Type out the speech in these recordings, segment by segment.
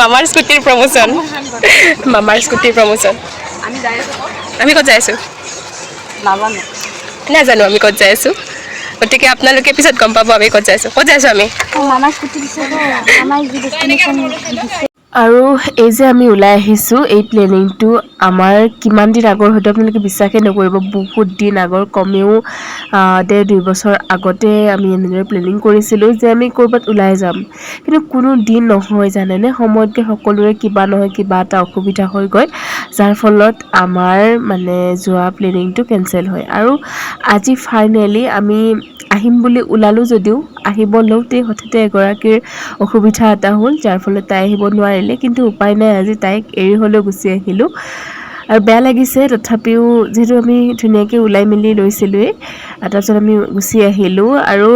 মামাৰ স্কুটির প্রমোশন মামাৰ স্কুটির প্রমোশন আমি আমি ক'ত যাই আছোঁ? নাজানো। নাজানো আমি ক'ত যাই আছোঁ। গতিকে আপোনালোকে পিছত গম পাব আমি ক'ত যাই আছোঁ। ক'ত যাই আছোঁ আমি? আৰু এই যে আমি ওলাই আহিছোঁ এই প্লেনিংটো আমাৰ কিমান দিন আগৰ হয়তো আপোনালোকে বিশ্বাসেই নকৰিব বহুত দিন আগৰ কমেও ডেৰ দুই বছৰ আগতে আমি এনেদৰে প্লেনিং কৰিছিলোঁ যে আমি ক'ৰবাত ওলাই যাম। কিন্তু কোনো দিন নহয় জানেনে? সময়তকৈ সকলোৰে কিবা নহয় কিবা এটা অসুবিধা হৈ গ'ল যাৰ ফলত আমাৰ মানে যোৱা প্লেনিংটো কেঞ্চেল হয়। আৰু আজি ফাইনেলি আমি আহিম বুলি ওলালোঁ যদিও আহিব লওঁতেই হঠাতে এগৰাকীৰ অসুবিধা এটা হ'ল যাৰ ফলত তাই আহিব নোৱাৰিলে। কিন্তু উপায় নাই আজি তাইক এৰি হ'লেও গুচি আহিলোঁ। আৰু বেয়া লাগিছে তথাপিও যিহেতু আমি ধুনীয়াকৈ ওলাই মেলি লৈছিলোঁৱেই তাৰপিছত আমি গুচি আহিলোঁ। আৰু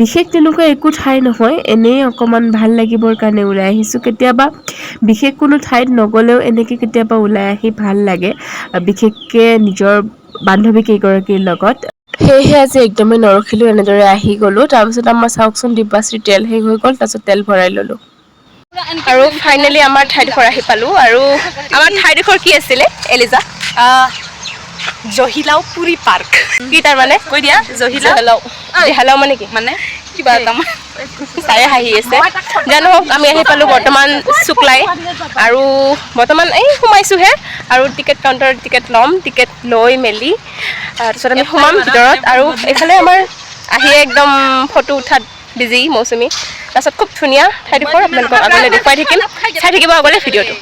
বিশেষ তেনেকুৱা একো ঠাই নহয় এনেই অকণমান ভাল লাগিবৰ কাৰণে ওলাই আহিছোঁ। কেতিয়াবা বিশেষ কোনো ঠাইত নগ'লেও এনেকৈ কেতিয়াবা ওলাই আহি ভাল লাগে। বিশেষকৈ নিজৰ বান্ধৱী কেইগৰাকীৰ লগত। সেয়েহে আজি একদমেই নৰখিলোঁ এনেদৰে আহি গ'লোঁ। তাৰপিছত আমাৰ চাওকচোন ডিব্বাশ্ৰী তেল শেষ হৈ গ'ল তাৰপিছত তেল ভৰাই ল'লোঁ। আৰু ফাইনেলি আমাৰ ঠাইডোখৰ আহি পালোঁ। আৰু আমাৰ ঠাইডোখৰ কি আছিলে এলিজা? জহিলাও পুৰী পাৰ্ক। কি তাৰমানে? কৈ দিয়া জহিলা জহিলাও। জহিলাও মানে কি? মানে? কিবা এটা চায়ে হাঁহি আছে। জানো আমি আহি পালোঁ বৰ্তমান শুক্লাই। আৰু বৰ্তমান এই সোমাইছোঁহে। আৰু টিকেট কাউণ্টাৰত টিকেট ল'ম টিকেট লৈ মেলি। তাৰপিছত আমি সোমাম ভিতৰত। আৰু এইফালে আমাৰ আহিয়ে একদম ফটো উঠাত বিজি মৌচুমী। তাৰপিছত খুব ধুনীয়া ঠাইডোখৰ। আপোনালোকক আগলৈ দেখুৱাই থাকিম। চাই থাকিব আগলৈ ভিডিঅ'টো।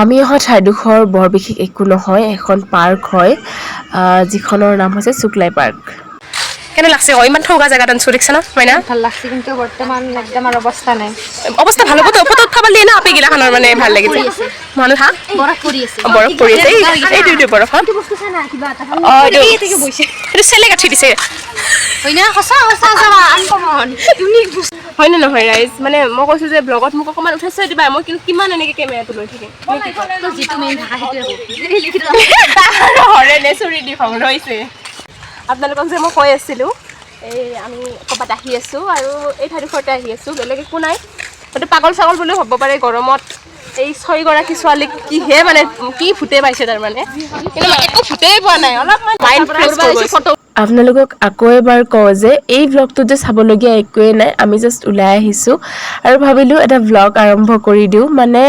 আমি অহা ঠাইডোখৰ বৰ বিশেষ একো নহয় এখন পাৰ্ক হয় যিখনৰ নাম হৈছে শুক্লাই পাৰ্ক। কেনে লাগছে আকৌ? ইমান ঠৌগা জেগাত আনিছোঁ দেখিছা ন? মাইনা ভাল লাগছে কিন্তু বৰ্তমান একদম আৰু অৱস্থা নাই। অৱস্থা ভাল হ'বতো ফটো উঠাব দিয়ে না আপেগিলাখনৰ মানে ভাল লাগিছে। মানুহ হা? বৰফ পৰি আছে। অ, বৰফ পৰি আছে। এই- এইটো এইটো বৰফ হা? বস্তু চাই না কিবা এটা অ এইটো এইটো চেলে গাঁঠি দিছে। হয় না? সঁচা সঁচা সঁচা আনকমন। ইউনিক বস্তু হয় নে নহয় ৰাইজ? মানে মই কৈছোঁ যে ব্লগত মোক অকণমান উঠাই থৈ দিবা। মই কিন্তু কিমান এনেকৈ কেমেৰাটো লৈ থাকিম। তো যিটো মেইন থাকা সেইটোৱে হৰে নে চুৰি দি খং ৰৈছে আপোনালোকক যে মই কৈ আছিলোঁ এই আমি ক'ৰবাত আহি আছোঁ আৰু এই ঠাইডোখৰতে আহি আছোঁ বেলেগ একো নাই। হয়তো পাগল চাগল বুলিও হ'ব পাৰে গৰমত। এই ছয়গৰাকী ছোৱালীক কিহে মানে কি ভূতে পাইছে তাৰমানে? কিন্তু একো ভূতেই পোৱা নাই অলপমান মাইণ্ড ফ্ৰেছ ফটো আপোনালোকক আকৌ এবাৰ কওঁ যে এই ভ্লগটোত যে চাবলগীয়া একোৱেই নাই আমি জাষ্ট ওলাই আহিছোঁ। আৰু ভাবিলোঁ এটা ভ্লগ আৰম্ভ কৰি দিওঁ। মানে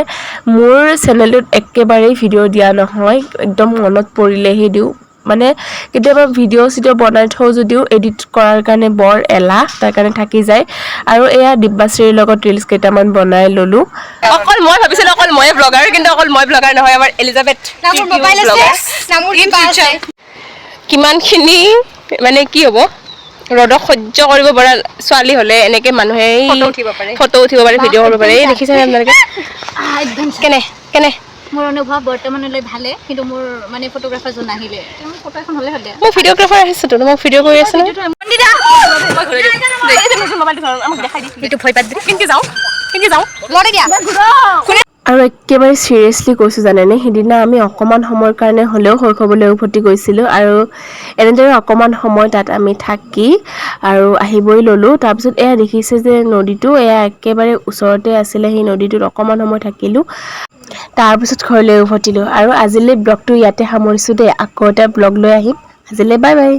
মোৰ চেনেলটোত একেবাৰেই ভিডিঅ' দিয়া নহয় একদম মনত পৰিলেহে দিওঁ। মানে কেতিয়াবা ভিডিঅ' চিডিঅ' বনাই থওঁ যদিও এডিট কৰাৰ কাৰণে বৰ এলাহ তাৰ কাৰণে থাকি যায়। আৰু এয়া দিব্যাশ্ৰীৰ লগত ৰিলচ কেইটামান বনাই ল'লোঁ। অকল মই ভাবিছিলোঁ অকল ময়ে ব্লগাৰ কিন্তু অকল মই ব্লগাৰ নহয় আমাৰ এলিজাবেথ কিমানখিনি মানে কি হ'ব? ৰ'দক সহ্য কৰিব পৰা ছোৱালী হ'লে এনেকে মানুহে। ফটো উঠিব পাৰে। ভিডিঅ' কৰিব পাৰে। এই দেখিছেনে আপোনালোকে? কেনে কেনে? মোৰ অনুভৱ বৰ্তমানলৈ ভালে কিন্তু মোৰ মানে ফটোগ্ৰাফাৰজন নাহিলে মোৰ ফটো এখন হ'লে হ'লে মই ভিডিঅ'গ্ৰাফাৰ আহিছোঁতো মই ভিডিঅ' কৰি আছোঁ আৰু একেবাৰে চিৰিয়াছলি কৈছোঁ জানেনে? সিদিনা আমি অকণমান সময়ৰ কাৰণে হ'লেও শৈশৱলৈ উভতি গৈছিলোঁ আৰু এনেদৰে অকণমান সময় তাত আমি থাকি আৰু আহিবই ল'লোঁ। তাৰপিছত এয়া দেখিছে যে নদীটো এয়া একেবাৰে ওচৰতে আছিলে। সেই নদীটোত অকণমান সময় থাকিলোঁ। তাৰপিছত ঘৰলৈ উভতিলোঁ আৰু আজিলৈ ব্লগটো ইয়াতে সামৰিছোঁ দেই। আকৌ এটা ব্লগ লৈ আহিম। আজিলৈ বাই বাই